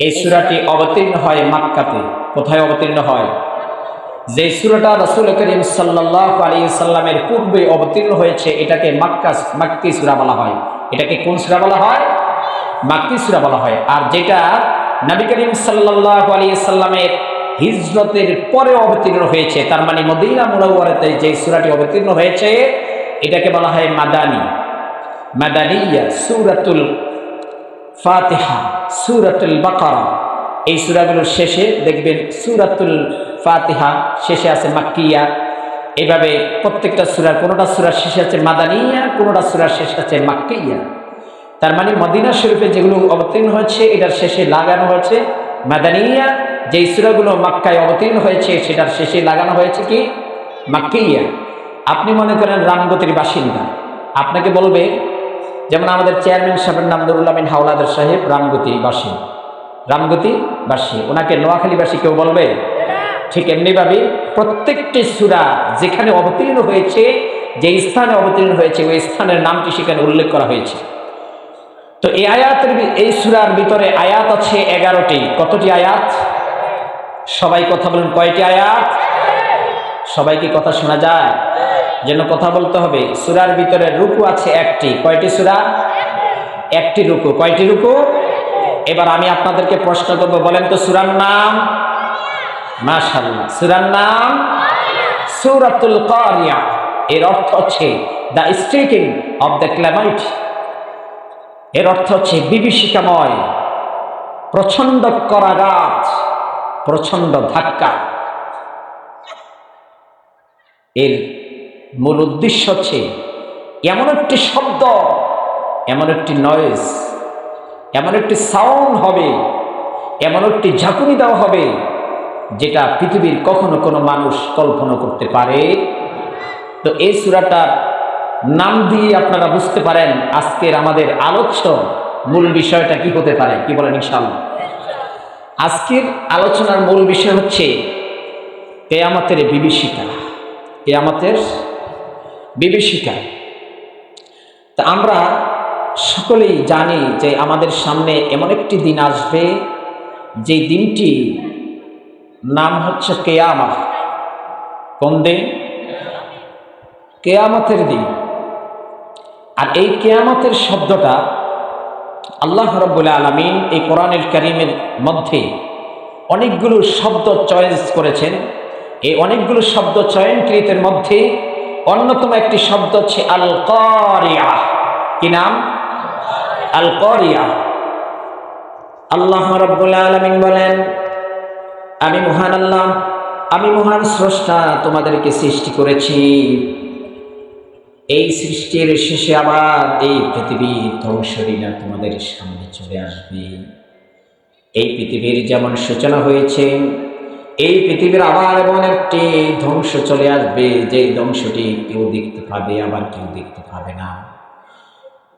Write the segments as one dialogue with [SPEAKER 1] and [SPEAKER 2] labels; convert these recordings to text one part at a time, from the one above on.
[SPEAKER 1] এই সুরাটি অবতীর্ণ হয় মাক্কাতে। কোথায় অবতীর্ণ হয়? যে সুরাটা রসুল করিম সাল্লাহ আলী সাল্লামের পূর্বে অবতীর্ণ হয়েছে, এটাকে মাক্কা, মাক্কি সুরা বলা হয়। এটাকে কোন সুরা বলা হয়? মাক্কি সুরা বলা হয়। আর যেটা নবী করিম সাল্লাহ আলী সাল্লামের হিজরতের পরে অবতীর্ণ হয়েছে, তার মানে মদিনা মুরাওয়ারাতে যে সুরাটি অবতীর্ণ হয়েছে, এটাকে বলা হয় মাদানী। মাদানিয়া সুরাতুল ফাতিহা, সুরাতুল বাকারা। এই সুরাগুলোর শেষে দেখবেন সুরাতুল ফাতেহা শেষে আছে মাক্কিয়া। এইভাবে প্রত্যেকটা সুরার কোনোটা সুরার শেষে আছে মাদানিয়া, কোনোটা সুরার শেষে আছে মাক্কিয়া। তার মানে মদিনা শরীফে যেগুলো অবতীর্ণ হয়েছে, এটার শেষে লাগানো হয়েছে মাদানিয়া। যেই সুরাগুলো মাক্কায় অবতীর্ণ হয়েছে, সেটার শেষে লাগানো হয়েছে কি? মাক্কিয়া। আপনি মনে করেন রামগতির বাসিন্দা। আপনাকে বলবে যেমন আমাদের চেয়ারম্যান সাহেবের নাম নুরুল হাওলাদার সাহেব, রামগতি বাসী। রামগতি বাসী। ওনাকে নোয়াখালীবাসী কেউ বলবে? ঠিক এমনিভাবে প্রত্যেকটি সুরা যেখানে অবতীর্ণ হয়েছে, যে স্থানে অবতীর্ণ হয়েছে, ওই স্থানের নামটি সেখানে উল্লেখ করা হয়েছে। তো এই আয়াতের এই সুরার ভিতরে আয়াত আছে এগারোটি। কতটি আয়াত? সবাই কথা বলেন, কয়টি আয়াত? সবাইকে কথা শোনা যায়? যেন কথা বলতে হবে। সুরার ভিতরে রুকু আছে একটি। কয়টি সুরা? একটি রুকু। কয়টি রুকু? এবার আমি আপনাদেরকে প্রশ্ন করব, বলেন তো সুরার নাম? মাশাল্লাহ সুরার নাম? সুরাতুল কারিয়া। এর অর্থ হচ্ছে the striking of the climate এর অর্থ হচ্ছে বিভীষিকাময়। প্রচণ্ড করাঘাত প্রচণ্ড ধাক্কা। এর মূল উদ্দেশ্য হচ্ছে এমন একটি শব্দ, এমন একটি নয়েজ এমন একটি সাউন্ড হবে, এমন একটি ঝাঁকুনি দেওয়া হবে যেটা পৃথিবীর কখনো কোনো মানুষ কল্পনা করতে পারে। তো এই সুরাটার নাম দিয়ে আপনারা বুঝতে পারেন আজকের আমাদের আলোচ্য মূল বিষয়টা কি হতে পারে, কি বলেন ইনশাল্লাহ আজকের আলোচনার মূল বিষয় হচ্ছে কেয়ামতের বিভীষিকা, কেয়ামতের বিভীষিকা। তা আমরা সকলেই জানি যে আমাদের সামনে এমন একটি দিন আসবে যে দিনটি নাম হচ্ছে কেয়ামা কোন দিন? কেয়ামতের দিন। আর এই কেয়ামতের শব্দটা আল্লাহ রব্বুল আলমিন এই কোরআনের কারিমের মধ্যে অনেকগুলো শব্দ চয়েস করেছেন। এই অনেকগুলো শব্দ চয়নকৃতের মধ্যে অন্যতম একটি শব্দ হচ্ছে আল করিয়া কি নাম? আল করিয়া আল্লাহ রব্বুল আলমিন বলেন, আমি মহান আল্লাহ, আমি মহান স্রষ্টা তোমাদেরকে সৃষ্টি করেছি। এই সৃষ্টির শেষে আবার এই পৃথিবীর ধ্বংসলীলা তোমাদের সামনে চলে আসবে। এই পৃথিবীর যেমন সূচনা হয়েছে এই পৃথিবীর আবার এমন একটি ধ্বংস চলে আসবে যে ধ্বংসটি কেউ দেখতে পাবে, আবার কেউ দেখতে পাবে না।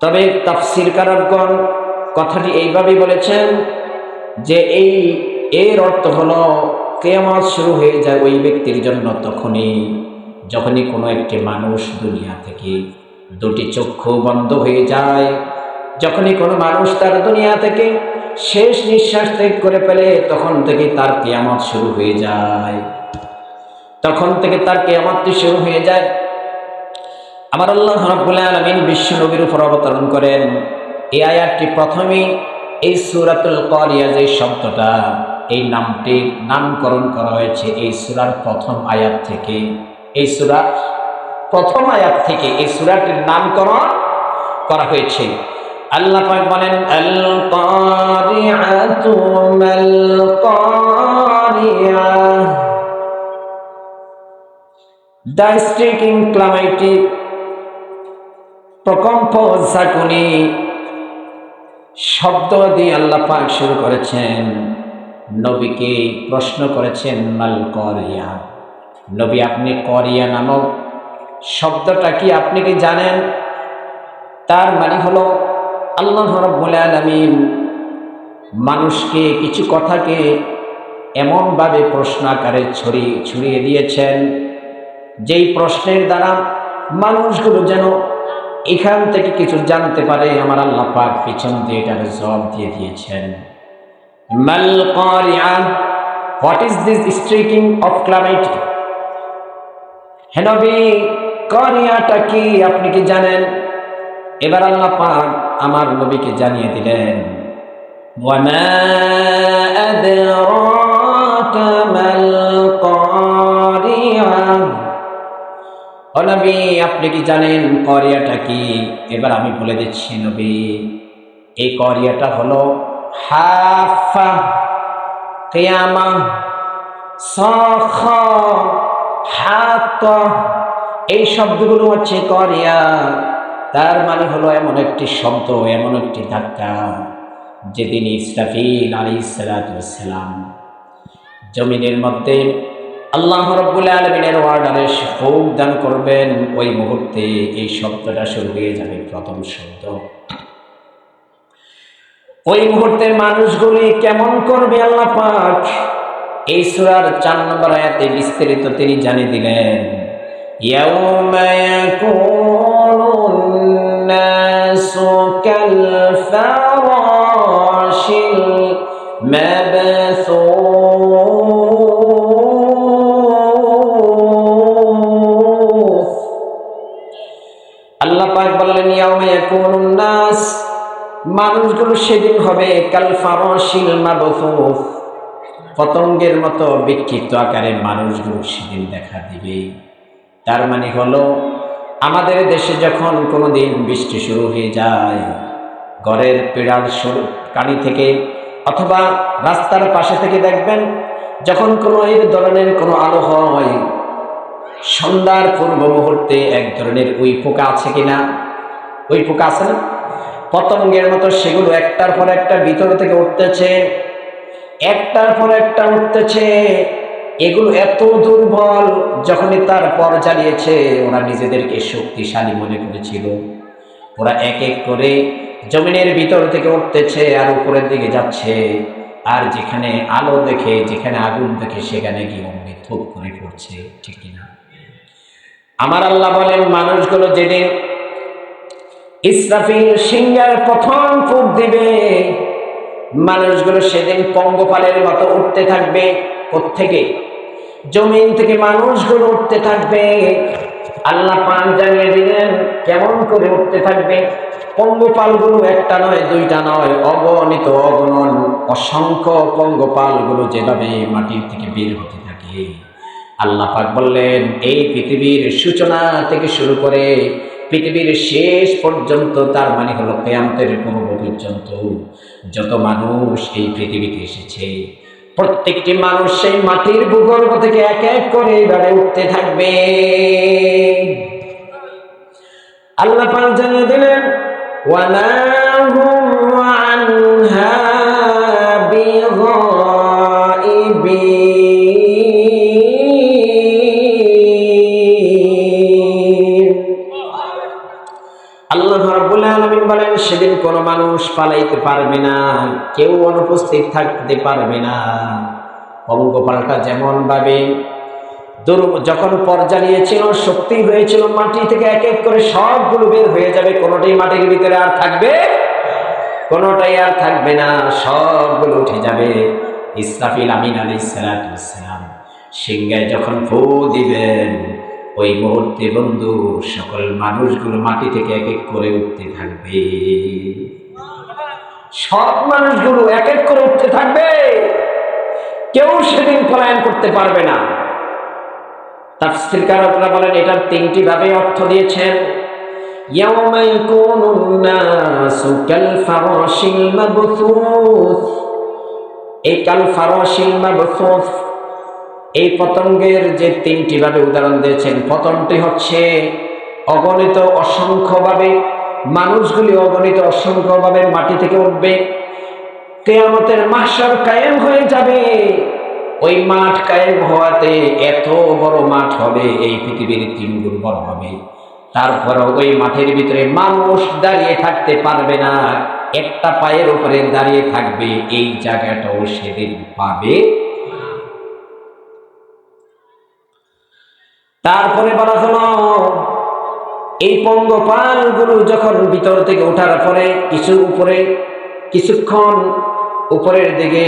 [SPEAKER 1] তবে তাফসির কারকগণ কথাটি এইভাবেই বলেছেন যে এই, এর অর্থ হলো, কেয়ামত শুরু হয়ে যায় ওই ব্যক্তির জন্য তখনই, যখনই কোনো একটি মানুষ দুনিয়া থেকে দুটি চক্ষু বন্ধ হয়ে যায়, যখনই কোনো মানুষ তার দুনিয়া থেকে শেষ নিঃশ্বাস ত্যাগ করে ফেলে তখন থেকে তার কেয়ামত শুরু হয়ে যায়। তখন থেকে তার কেয়ামতটি শুরু হয়ে যায়। আমার আল্লাহ রাব্বুল আলামিন বিশ্ব নবীর উপর অবতরণ করেন। এই আয়াতটি প্রথমেই এই সূরাতুল কারিয়া যে শব্দটা, এই নামটির নামকরণ করা হয়েছে এই সুরার প্রথম আয়াত থেকে। এই সূরা প্রথম আয়াত থেকে এই সূরাটির নামকরণ করা হয়েছে। আল্লাহ পাক বলেন আল কারিআতু মাল কারিয়া দ্য স্ট্রিকিং ক্লামাইটি প্রকম্প ঝাঁকুনি শব্দ দিয়ে আল্লাহ পাক শুরু করেছেন। নবীকে প্রশ্ন করেছেন মাল করিয়া নবী, আপনি করিয়া নামক শব্দটা কি আপনি কি জানেন? তার মানে হলো আল্লাহ রব্বুল আলামিন মানুষকে কিছু কথাকে এমনভাবে প্রশ্ন আকারে ছড়িয়ে ছড়িয়ে দিয়েছেন, যেই প্রশ্নের দ্বারা মানুষগুলো যেন এখান থেকে কিছু জানতে পারে, আমার আল্লাহ পাক পিছন দিয়ে এটার জবাব দিয়ে দিয়েছেন। What is this striking of climate? হে নবী কারিয়াটা কি, আপনি কি জানেন? এবার আল্লাহ পাক আমার নবীকে জানিয়ে দিলেন আপনি কি জানেন করিয়াটা কি? এবার আমি বলে দিচ্ছি নবী, এই করিয়াটা হলো হাফা, কেয়ামা, সখ, হাত, এই শব্দগুলো হচ্ছে করিয়া। তার মানে হলো এমন একটি শব্দ, এমন একটি ধাক্কা যেদিন ইসরাফিল আলী সালাম জমিনের মধ্যে আল্লাহ রব্বুল আলমিনের ওয়ার্ডারে ফোক দান করবেন। ওই মুহূর্তে এই শব্দটা শুরু হয়ে যাবে প্রথম শব্দ। ওই মুহূর্তে মানুষগুলি কেমন করবে আল্লাহ পাক? এই সুরার চার নম্বর আয়াতে বিস্তারিত তিনি জানিয়ে দিলেন ইয়া মানুষগুলো সেদিন হবে কাল পতঙ্গের মতো বিক্ষিপ্ত আকারে মানুষগুলো সেদিন দেখা দিবে। তার মানে হলো, আমাদের দেশে যখন কোনো দিন বৃষ্টি শুরু হয়ে যায়, ঘরের পিড়ার শুরু কানি থেকে অথবা রাস্তার পাশে থেকে দেখবেন, যখন কোনো এই ধরনের কোনো আলো হয়, সন্ধ্যার পূর্ব মুহূর্তে এক ধরনের উই পোকা আছে কিনা উই পোকা আছে না? পতঙ্গের মতো সেগুলো একটার পর একটা ভিতর থেকে উঠতেছে, একটার পর একটা উঠতেছে। এগুলো এত দুর্বল, যখনই তার পর জ্বালিয়েছে, ওরা নিজেদেরকে শক্তিশালী মনে করেছিল। ওরা এক এক করে জমিনের ভিতর থেকে উঠতেছে আর উপরের দিকে যাচ্ছে। আর যেখানে আলো দেখে, যেখানে আগুন দেখে, সেখানে গিয়ে অমনি থুপ করে পড়ছে, ঠিক কিনা? আমার আল্লাহ বলেন, মানুষগুলো যেদিন ইসরাফিল সিংহার প্রথম ফুট দিবে। মানুষগুলো সেদিন পঙ্গপালের মতো উঠতে থাকবে থেকে জমিন থেকে মানুষগুলো উঠতে থাকবে। আল্লাহ পান জানিয়ে দিলেন, কেমন করে উঠতে থাকবে? পঙ্গপালগুলো একটা নয়, দুইটা নয়, অগণিত অগণন, অসংখ্য পঙ্গপালগুলো যেভাবে মাটির থেকে বের হতে থাকে। আল্লাহ পাক বললেন, এই পৃথিবীর সূচনা থেকে শুরু করে পৃথিবীর শেষ পর্যন্ত, তার মানে হলো কেয়ামতের পূর্ব পর্যন্ত যত মানুষ এই পৃথিবীতে এসেছে, প্রত্যেকটি মানুষ সেই মাটির ভূগর্ভ থেকে এক এক করে এবারে উঠতে থাকবে। আল্লাহ পাল জানিয়ে দিলেন ওয়ালাহুম আনহা বিগাইবিন কোনো মানুষ পালাইতে পারবে না, কেউ অনুপস্থিত থাকতে পারবে না। পঙ্গপালটা যেমন ভাবে দুর যখন পর্যালিয়েছিল শক্তি হয়েছিল মাটি থেকে এক এক করে সবগুলো বের হয়ে যাবে, কোনোটাই মাটির ভিতরে আর থাকবে, কোনোটাই আর থাকবে না, সবগুলো উঠে যাবে। ইসরাফিল আমিন আলী সালাম সিংহায় যখন ফু দিবেন ওই মুহূর্তে বন্ধু সকল মানুষগুলো মাটি থেকে এক এক করে উঠতে থাকবে সব মানুষগুলো এক এক করে উঠতে থাকবে কেউ সেদিন পলায়ন করতে পারবে না তাফসিরকারকরা বলেন এটার তিনটি ভাবে অর্থ দিয়েছেন يوم يكون الناس كالفراش المبثوث এই কাল ফারাশিল মাবথুস এই পতঙ্গের যে তিনটি ভাবে উদাহরণ দিয়েছেন, পতনটি হচ্ছে অগণিত অসংখ্যভাবে, মানুষগুলি অগণিত অসংখ্যভাবে মাটি থেকে উঠবে। কেয়ামতের মাসার কায়েম হয়ে যাবে। ওই মাঠ কায়েম হওয়াতে এত বড় মাঠ হবে, এই পৃথিবীর তিন গুণ বড় হবে। তারপরে ওই মাঠের ভিতরে মানুষ দাঁড়িয়ে থাকতে পারবে না, একটা পায়ের উপরে দাঁড়িয়ে থাকবে, এই জায়গাটাও সেদিন পাবে। তারপরে বলা হলো, এই পঙ্গপালগুলো যখন ভিতর থেকে ওঠার পরে কিছু উপরে, কিছুক্ষণ উপরের দিকে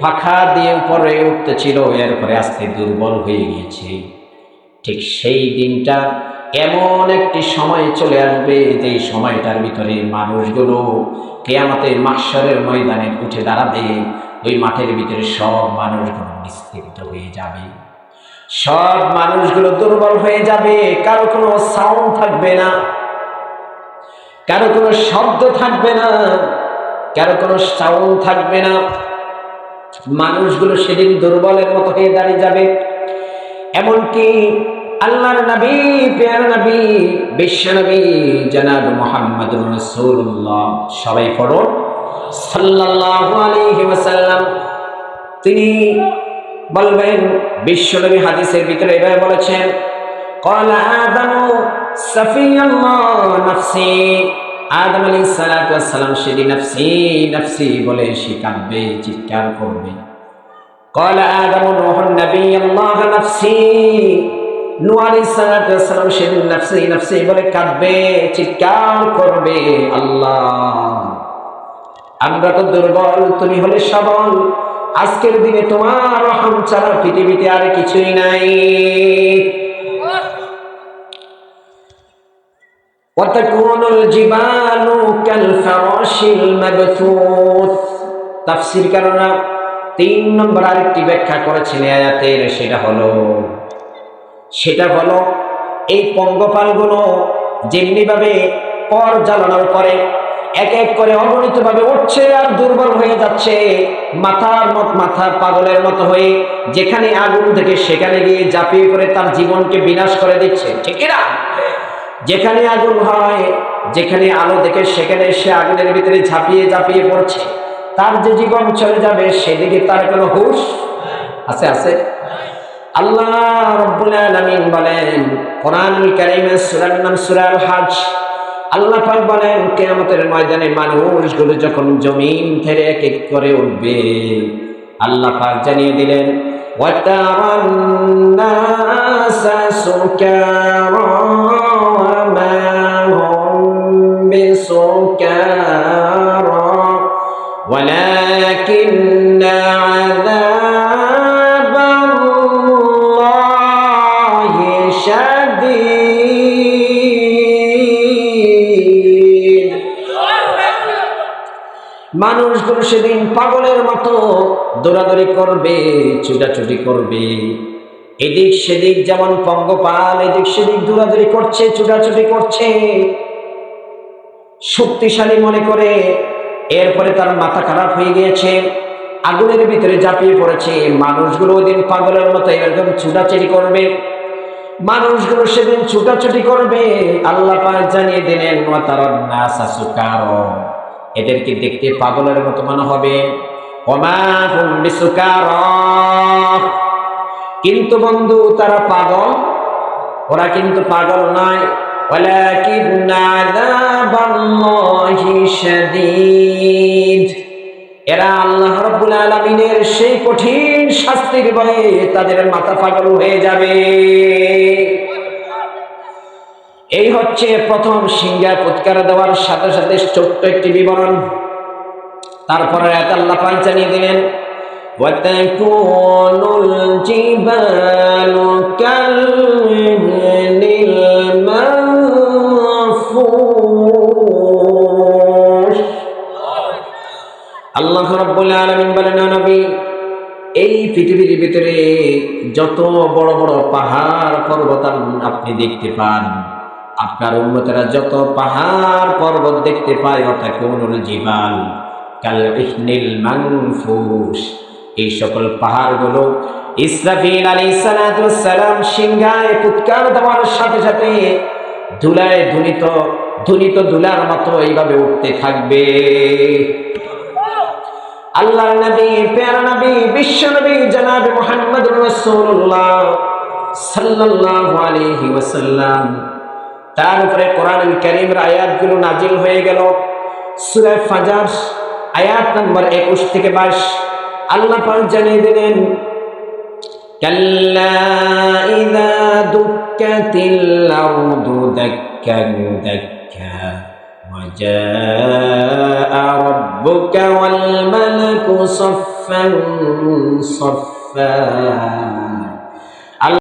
[SPEAKER 1] পাখা দিয়ে উপরে উঠতেছিল এরপরে আস্তে দুর্বল হয়ে গিয়েছে। ঠিক সেই দিনটা এমন একটি সময় চলে আসবে যে সময়টার ভিতরে মানুষগুলো কেয়ামতের মাস্টারের ময়দানে উঠে দাঁড়াবে। ওই মাঠের ভিতরে সব মানুষগুলো নিস্তেরিত হয়ে যাবে। সব মানুষগুলো দুর্বল হয়ে যাবে, কারও কোনো সাউন্ড থাকবে না, কারও কোনো শব্দ থাকবে না, কারও কোনো সাউন্ড থাকবে না। মানুষগুলো সেদিন দুর্বলের মতো হয়ে দাঁড়িয়ে যাবে। এমনকি আল্লাহর নবী পেয়ার নবী বিশ্ব নবী জনাব মোহাম্মদুর রাসূলুল্লাহ, সবাই পড়ুন। সাল্লাল্লাহু আলাইহি ওয়াসাল্লাম, তিনি বলবেন বিশ্ব নবী হাদিসের ভিতরে এভাবে বলেছেন قال آدم سفي الله نفسي আদম আলী সালাম সেদিন নফসি নফসি বলে সে কাঁদবে চিৎকার করবে قال آدم نوح النبي الله نفسي নূহ আলাইহিস সালাম সেদিন নফসি নফসি বলে কাঁদবে চিৎকার করবে আল্লাহ আমরা তো দুর্বল তুমি হলে সবল আজকের দিনে তোমার রহম ছাড়া পৃথিবীতে আর কিছুই নাই وتكون الجبال كالفراش المبثوث তাফসীর কারণা তিন নম্বর আরেকটি ব্যাখ্যা করেছেন এই আয়াতের সেটা হলো সেটা হলো এই পঙ্গপালগুলো যেমনিভাবে পর জ্বালানোর পরে এক এক করে অগণিতভাবে উঠছে আর দুর্বল হয়ে যাচ্ছে। মাথার মত মাথা পাগলের মতো হয়ে যেখানে আগুন থেকে সেখানে গিয়ে ঝাঁপিয়ে পড়ে তার জীবনকে বিনাশ করে দিচ্ছে। ঠিক না? যেখানে আগুন হয়, যেখানে আলো দেখে সেখানে সে আগুনের ভিতরে ঝাঁপিয়ে ঝাঁপিয়ে পড়ছে। তার যে জীবন চলে যাবে, সেদিকে তার কোনো হুশ আছে আছে? আল্লাহ রব্বুল আলামিন বলেন, কোরআনুল কারীমের সূরার নাম সূরাল হজ। আল্লাহ পাক বলেন কিয়ামতের ময়দানে মানুষগুলো যখন জমিন থেকে এক এক করে উঠবে আল্লাহ পাক জানিয়ে দিলেন وترى মানুষগুলো সেদিন পাগলের মতো দৌড়াদৌড়ি করবে, ছুটাছুটি করবে। এদিক সেদিক যেমন পঙ্গপাল, এদিক সেদিক দৌড়াদৌড়ি করছে, ছুটাছুটি করছে। শক্তিশালী মনে করে এরপরে তার মাথা খারাপ হয়ে গিয়েছে, আগুনের ভিতরে ঝাঁপিয়ে পড়েছে। মানুষগুলো ওই দিন পাগলের মতো এরকম ছুটাছুটি করবে। মানুষগুলো সেদিন ছুটাছুটি করবে। আল্লাহ জানিয়ে দিলেন ওয়াতারান্নাসা সুকারা এদেরকে দেখতে পাগলের মতো মনে হবে। কিন্তু বন্ধু, তারা পাগল। ওরা কিন্তু পাগল নয়। এরা আল্লাহ রব্বুল আলমিনের সেই কঠিন শাস্তির ভয়ে তাদের মাথা পাগল হয়ে যাবে। এই হচ্ছে প্রথম সিংহা ফুৎকার দেওয়ার সাথে সাথে ছোট্ট একটি বিবরণ তারপরে এত আল্লাহ পাক জানিয়ে দিলেন وتكون الجبال كالعهن المنفوش আল্লাহ রাব্বুল আলামিন বলেন "ও নবী এই পৃথিবীর ভিতরে যত বড় বড় পাহাড় পর্বত আপনি দেখতে পান আপনার উন্মতেরা যত পাহাড় পর্বত দেখতে পায় অর্থাৎ কোনুল জিবাল, কাল ইহনিল মানফুস। এই সকল পাহাড়গুলো ইসরাফিল সালাতু সালাম সিংহায় ফুৎকার দেওয়ার সাথে সাথে ধুলায় ধুনিত ধুনিত ধুলার মতো এইভাবে উঠতে থাকবে। আল্লাহর নবী, প্যারা নবী, বিশ্ব নবী জনাব মুহাম্মদুর রাসূলুল্লাহ সাল্লাল্লাহু আলাইহি ওয়াসাল্লাম তার উপরে কোরআনুল কারীমের আয়াতগুলো নাজিল হয়ে গেল সূরা ফাজার আয়াত নম্বর 21 থেকে 22 আল্লাহ পাক জানিয়ে দিলেন কাল্লা ইযা দুক্কাতিল আরদু দাক্কান দাক্কা وجاء ربك والملك صفا صفا